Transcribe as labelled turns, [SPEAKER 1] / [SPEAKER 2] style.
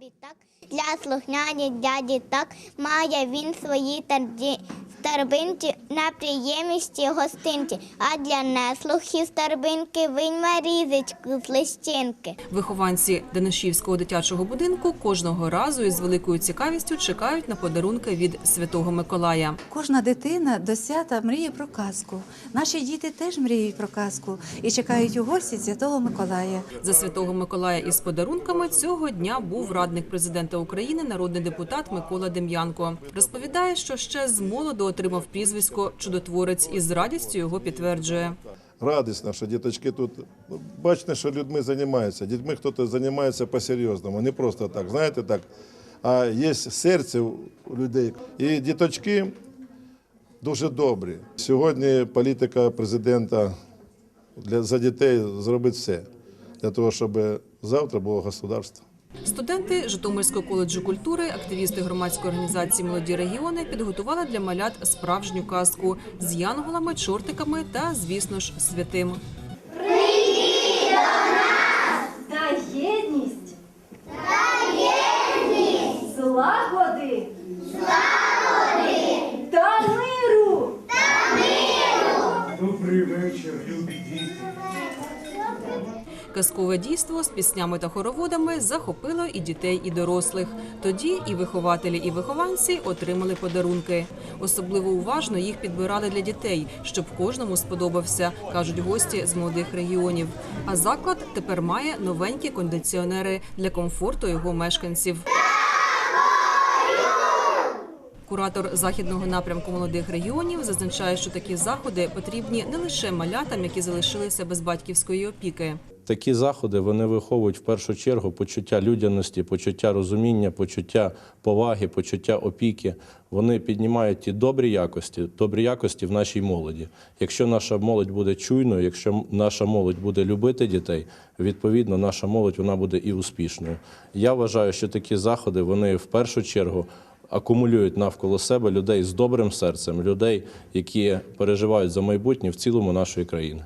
[SPEAKER 1] Так, для слухняні дяді так? Має він свої тарді, старбинці неприємності гостинці, а для неслухів старбинки вийме різочку з лищинки.
[SPEAKER 2] Вихованці Данишівського дитячого будинку кожного разу із великою цікавістю чекають на подарунки від Святого Миколая.
[SPEAKER 3] Кожна дитина до свята мріє про казку. Наші діти теж мріють про казку і чекають у гості Святого Миколая.
[SPEAKER 2] За Святого Миколая із подарунками цього дня був радник президента України, народний депутат Микола Дем'янко. Розповідає, що ще з молоду отримав прізвисько чудотворець і з радістю його підтверджує.
[SPEAKER 4] радісно, що діточки тут ну, бачите, що людьми займаються. Дітьми хтось займається по-серйозному, не просто так, знаєте так. А є серце у людей. І діточки дуже добрі. Сьогодні політика президента для, за дітей зробить все для того, щоб завтра було государство.
[SPEAKER 2] Студенти Житомирського коледжу культури, активісти громадської організації Молоді регіони підготували для малят справжню казку з янголами, чортиками та, звісно ж, святим.
[SPEAKER 5] та єдність, та єдність, злагоди, злагоди, та миру.
[SPEAKER 6] Добрий вечір, любі діти.
[SPEAKER 2] Казкове дійство з піснями та хороводами захопило і дітей, і дорослих. Тоді і вихователі, і вихованці отримали подарунки. Особливо уважно їх підбирали для дітей, щоб кожному сподобався, кажуть гості з молодих регіонів. А заклад тепер має новенькі кондиціонери для комфорту його мешканців. Куратор західного напрямку молодих регіонів зазначає, що такі заходи потрібні не лише малятам, які залишилися без батьківської опіки.
[SPEAKER 7] Такі заходи вони виховують в першу чергу почуття людяності, почуття розуміння, почуття поваги, почуття опіки. Вони піднімають ті добрі якості, добрі якості в нашій молоді. Якщо наша молодь буде чуйною, якщо наша молодь буде любити дітей, відповідно наша молодь вона буде і успішною. Я вважаю, що такі заходи вони в першу чергу акумулюють навколо себе людей з добрим серцем, людей, які переживають за майбутнє в цілому нашої країни.